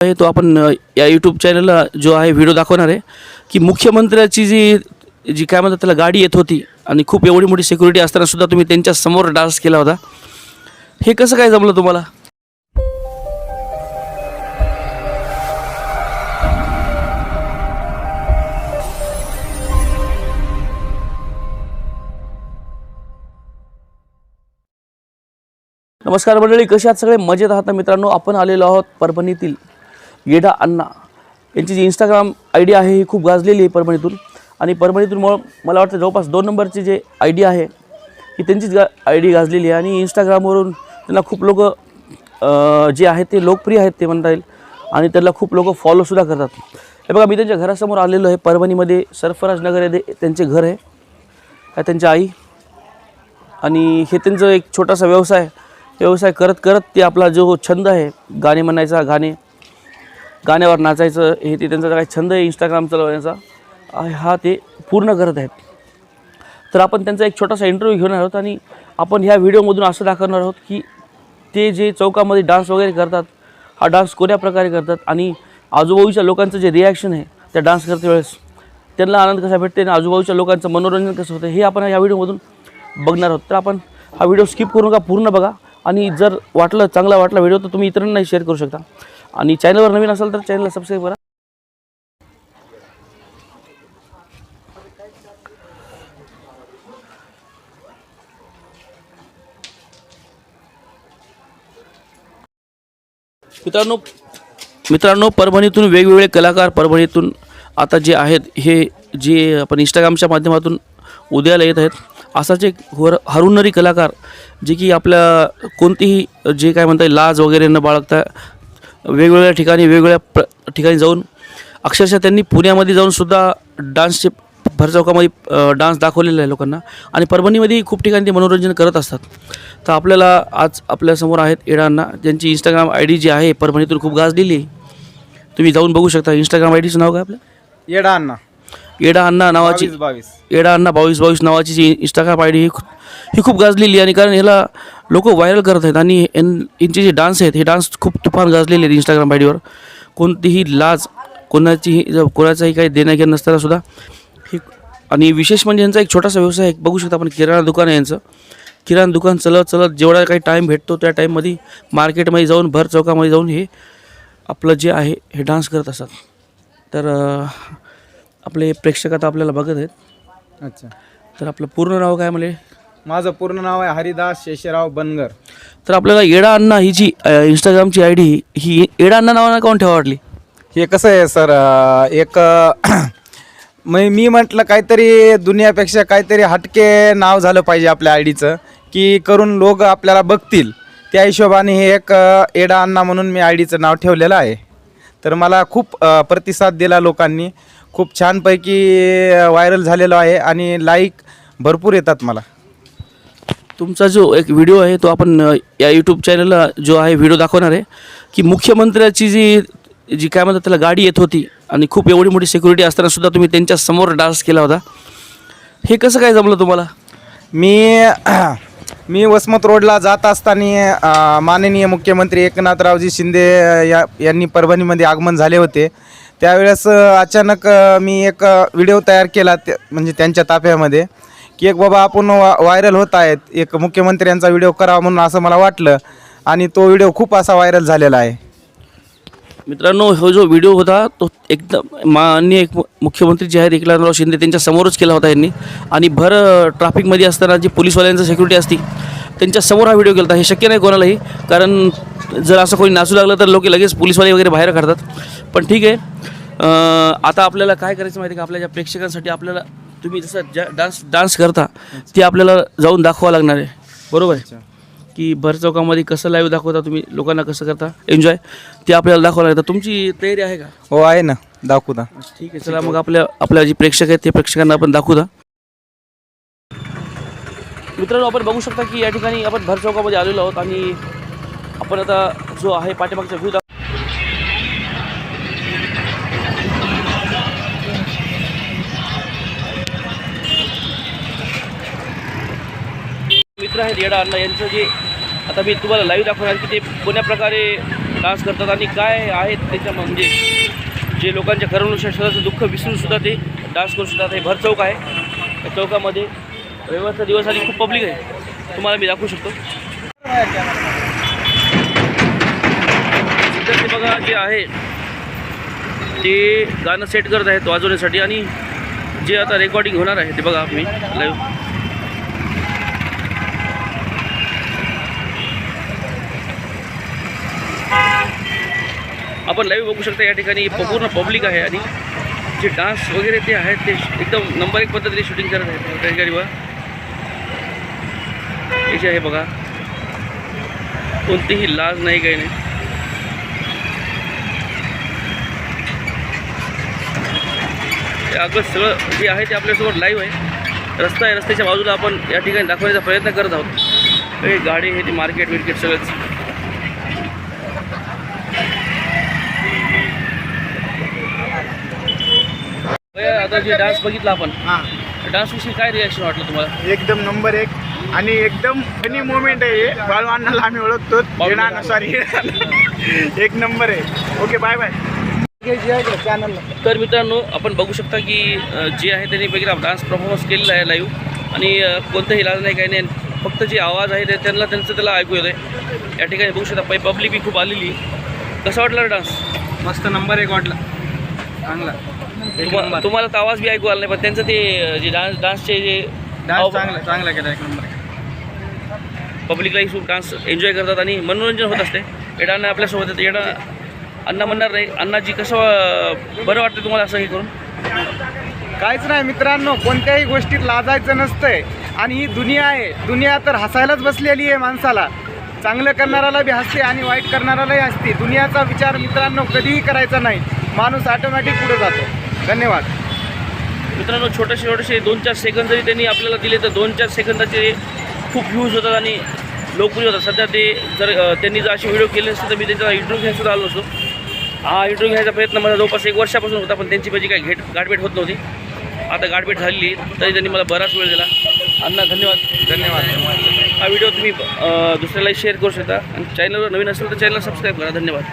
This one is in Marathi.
आहे तो आपण या यूट्यूब चॅनलला जो आहे व्हिडिओ दाखवणार आहे की मुख्यमंत्र्याची जी जी काय म्हणतात त्याला गाडी येत होती आणि खूप एवढी मोठी सिक्युरिटी असताना सुद्धा तुम्ही त्यांच्यासमोर डान्स केला होता. हे कसं काय जमलं तुम्हाला? नमस्कार मंडळी कशी आहात सगळे? मजेत आहात मित्रांनो? आपण आलेलो आहोत परभणीतील येडा अण्णा. यांची जी इंस्टाग्राम आय डी आहे ही खूप गाजलेली आहे परभणीतून. आणि परभणीतून मग मला वाटतं जवळपास दोन नंबरची जे आय डी आहे ही त्यांचीच गा आय डी गाजलेली आहे. आणि इंस्टाग्रामवरून त्यांना खूप लोक जे आहेत ते लोकप्रिय आहेत ते म्हणता येईल. आणि त्यांना खूप लोक फॉलोसुद्धा करतात. हे बघा मी त्यांच्या घरासमोर आलेलो आहे. परभणीमध्ये सरफराज नगर येथे त्यांचे घर आहे. ह्या त्यांच्या आई. आणि हे त्यांचं एक छोटासा व्यवसाय व्यवसाय करत करत ते आपला जो छंद आहे गाणे म्हणायचा गाणे गाण्यावर नाचायचं हे ते त्यांचा काही छंद आहे इंस्टाग्राम चालवण्याचा. हा ते पूर्ण करत आहेत. तर आपण त्यांचा एक छोटासा इंटरव्ह्यू घेणार आहोत आणि आपण ह्या व्हिडिओमधून असं दाखवणार आहोत की ते जे चौकामध्ये डान्स वगैरे करतात हा डान्स कोण्या प्रकारे करतात आणि आजूबाजूच्या लोकांचं जे रिॲक्शन आहे त्या डान्स करते वेळेस त्यांना आनंद कसा भेटते आणि आजूबाजूच्या लोकांचं मनोरंजन कसं होतं हे आपण या व्हिडिओमधून बघणार आहोत. तर आपण हा व्हिडिओ स्किप करू नका पूर्ण बघा. आणि जर वाटलं चांगला वाटला व्हिडिओ तर तुम्ही इतरांनाही शेअर करू शकता. आणि चॅनलवर नवीन असाल तर चॅनलला सबस्क्राईब करा. मित्रांनो मित्रांनो परभणीतून वेगवेगळे कलाकार परभणीतून आता जे आहेत हे जे आपण इंस्टाग्रामच्या माध्यमातून उद्याला येत आहेत असाच एक हर हरुणरी कलाकार जे की आपल्या कोणतीही जे काय म्हणता येईल लाज वगैरे न बाळगता वेगवेगळ्या ठिकाणी वेगवेगळ्या प्र ठिकाणी जाऊन अक्षरशः त्यांनी पुण्यामध्ये जाऊन सुद्धा डान्सचे भर चौकामध्ये अ, डान्स दाखवलेला आहे लोकांना. आणि परभणीमध्ये खूप ठिकाणी ते मनोरंजन करत असतात. तर आपल्याला आज आपल्यासमोर आहेत येडांना ज्यांची इंस्टाग्राम आय डी जी आहे परभणीतून खूप गाजलेली आहे तुम्ही जाऊन बघू शकता. इंस्टाग्राम आय डीचं नाव काय आपलं? येडा अण्णा. येडा अण्णा नावाची बावीस येडा अण्णा बावीस बावीस नावाची जी इंस्टाग्राम आय डी ही खूप ही खूप गाजलेली आणि कारण ह्याला लोक व्हायरल करत आहेत आणि यां यांचे जे डान्स आहेत हे डान्स खूप तुफान गाजलेले आहेत इंस्टाग्राम आय डीवर कोणतीही लाज कोणाचीही कोणाचाही काही देणं घेणं नसताना सुद्धा हे आणि विशेष म्हणजे यांचा एक छोटासा व्यवसाय आहे. बघू शकता आपण किराणा दुकान आहे यांचं. किराणा दुकान चलत चलत जेवढा काही टाईम भेटतो त्या टाईममध्ये मार्केटमध्ये जाऊन भर चौकामध्ये जाऊन हे आपलं जे आहे हे डान्स करत असतात. तर आपले प्रेक्षक आता आपल्याला बघत आहेत. अच्छा. तर आपलं पूर्ण नाव काय म्हणे? माझं पूर्ण नाव आहे हरिदास शेषराव बनगर. तर आपल्याला येडा अण्णा ही जी अ, इंस्टाग्रामची आय डी ही येडा अण्णा नावानं काऊन ठेवा वाटली? हे कसं आहे सर अं, एक अं, मी मी म्हटलं काहीतरी दुनियापेक्षा काहीतरी हटके नाव झालं पाहिजे आपल्या आय डीचं की करून लोक आपल्याला बघतील. त्या हिशोबाने हे एक अं, येडा अण्णा म्हणून मी आय डीचं नाव ठेवलेलं आहे. तर मला खूप अं, प्रतिसाद दिला लोकांनी. खूप छानपैकी व्हायरल झालेलो आहे आणि लाईक भरपूर येतात मला. तुमचा जो एक व्हिडिओ आहे तो आपण या यूट्यूब चॅनलला जो आहे व्हिडिओ दाखवणार आहे की मुख्यमंत्र्याची जी जी काय म्हणतात त्याला गाडी येत होती आणि खूप एवढी मोठी सिक्युरिटी असतानासुद्धा तुम्ही त्यांच्यासमोर डान्स केला होता. हे कसं काय जमलं तुम्हाला? मी मी वसमत रोडला जात असताना माननीय मुख्यमंत्री एकनाथरावजी शिंदे या यांनी परभणीमध्ये आगमन झाले होते. त्यावेळेस अचानक मी एक व्हिडिओ तयार केला त्या म्हणजे त्यांच्या ताफ्यामध्ये. की एक बाबा आपण वा व्हायरल होत आहेत एक मुख्यमंत्र्यांचा व्हिडिओ करावा म्हणून असं मला वाटलं आणि तो व्हिडिओ खूप असा व्हायरल झालेला आहे. मित्रांनो हा जो व्हिडिओ होता तो एकदम माननीय एक मुख्यमंत्री जे आहेत एकनाथराव शिंदे त्यांच्या समोरच केला होता यांनी. आणि भर ट्रॅफिकमध्ये असताना जी पोलीसवाल्यांचं सिक्युरिटी असती त्यांच्यासमोर हा व्हिडिओ केला होता हे शक्य नाही कोणालाही कारण जर असं कोणी नाचू लागलं तर लोक लगेच पोलीसवाले वगैरे बाहेर काढतात. पण ठीक आहे आता आपल्याला काय करायचं माहिती आहे का? आपल्या ज्या प्रेक्षकांसाठी आपल्याला तुम्ही जसं ज्या डान्स डान्स करता ते आपल्याला जाऊन दाखवावं लागणार आहे. बरोबर आहे? की भर चौकामध्ये कसं लाईव्ह दाखवता तुम्ही लोकांना कसं करता? एन्जॉय ते आपल्याला दाखवायला लागतं. तुमची तयारी आहे का? हो आहे ना. दाखवू दा ठीक आहे. चला मग आपल्या आपल्या जे प्रेक्षक आहेत ते प्रेक्षकांना आपण दाखवू दा. मित्रांनो आपण बघू शकता की या ठिकाणी आपण भर चौकामध्ये आलेलो आहोत आणि आपण आता जो आहे पाठीमागचा व्ह्यू मित्र आहेत येडा अण्णा यांचं जे आता मी तुम्हाला लाईव्ह दाखवणार की ते कोण्या प्रकारे डान्स करतात आणि काय आहेत त्याच्या म्हणजे जे लोकांच्या कर्मनुष्ठाचं दुःख विसरूनसुद्धा ते डान्स करू शकतात. हे भर चौक आहे. त्या चौकामध्ये रविवारचा दिवस आणि खूप पब्लिक आहे. तुम्हाला मी दाखवू शकतो. ते बघा जे आहे ते गाणं सेट करत आहेत वाजवण्यासाठी आणि जे आता रेकॉर्डिंग होणार आहे ते बघा मी लाईव्ह आपण लाईव्ह बघू शकता या ठिकाणी. पूर्ण पब्लिक आहे आणि जे डान्स वगैरे ते आहेत ते एकदम नंबर एक पद्धतीने शूटिंग करत आहेत. त्या ठिकाणी बघा. याची आहे बघा. कोणतीही लाज नाही काही नाही. अगं सगळं जे आहे ते आपल्यासोबत लाईव्ह आहे. रस्ता आहे रस्त्याच्या बाजूला आपण या ठिकाणी दाखवण्याचा प्रयत्न करत आहोत. हे गाडी हे ते मार्केट विर्केट सगळंच बघा, आता जे डान्स बघितला आपण हां. डान्स विषयी काय रिॲक्शन वाटलं तुम्हाला? एकदम नंबर एक आणि एकदम फनी मोमेंट आहे हे. बाळवांनाला आम्ही ओळखतो येणार सॉरी एक नंबर आहे. ओके बाय बाय तर मित्रांनो आपण बघू शकता की अ, जे आहे त्यांनी पैकी डान्स परफॉर्मन्स केलेला आहे लाईव्ह आणि अ, कोणतंही इलाज नाही काही नाही. फक्त जे आवाज आहे ते त्यांना त्यांचं त्याला ऐकू येतं आहे या ठिकाणी बघू शकता पै पब्लिक बी खूप आलेली कसा वाटला डान्स मस्त नंबर एक वाटला. चांगला. तुम्हाला तुम्हाला तर आवाज बी ऐकू आला नाही पण त्यांचं ते जे डान्स डान्सचे जे डान्स चांगला चांगला केला एक नंबर. पब्लिकलाही खूप डान्स एन्जॉय करतात आणि मनोरंजन होत असते. येडानं आपल्यासोबत येतं येडा अण्णा म्हणणार नाही. अण्णाजी कसं अ, बरं वाटतं तुम्हाला असं हे करून? काहीच नाही मित्रांनो कोणत्याही गोष्टीत लाजायचं नसतंय. आणि ही दुनिया आहे. दुनिया तर हसायलाच बसलेली आहे माणसाला. चांगलं करणाऱ्याला बी हसते आणि वाईट करणाऱ्यालाही हसते. दुनियाचा विचार मित्रांनो कधीही करायचा नाही. माणूस ऑटोमॅटिक पुढे जातो. धन्यवाद. मित्रांनो छोटेसे छोटेसे दोन चार सेकंद जरी त्यांनी आपल्याला दिले तर दोन चार सेकंदाचे खूप व्ह्यूज होतात आणि लोकप्रिय होतात. सध्या ते जर त्यांनी जर असे व्हिडिओ केले असते तर मी त्यांचा इंटरव्ह्यू घ्यायला आलो नसतो हा इंटरव्ह्यू घ्यायचा प्रयत्न माझा जवळपास एक वर्षापासून होता पण त्यांची माझी काही घेट गाठभेट होत नव्हती. आता गाठभेट झालेली तरी त्यांनी मला बराच वेळ दिला. अण्णा धन्यवाद. धन्यवाद. हा व्हिडिओ तुम्ही दुसऱ्यालाही शेअर करू शकता. आणि चॅनलवर नवीन असेल तर चॅनल सबस्क्राईब करा. धन्यवाद.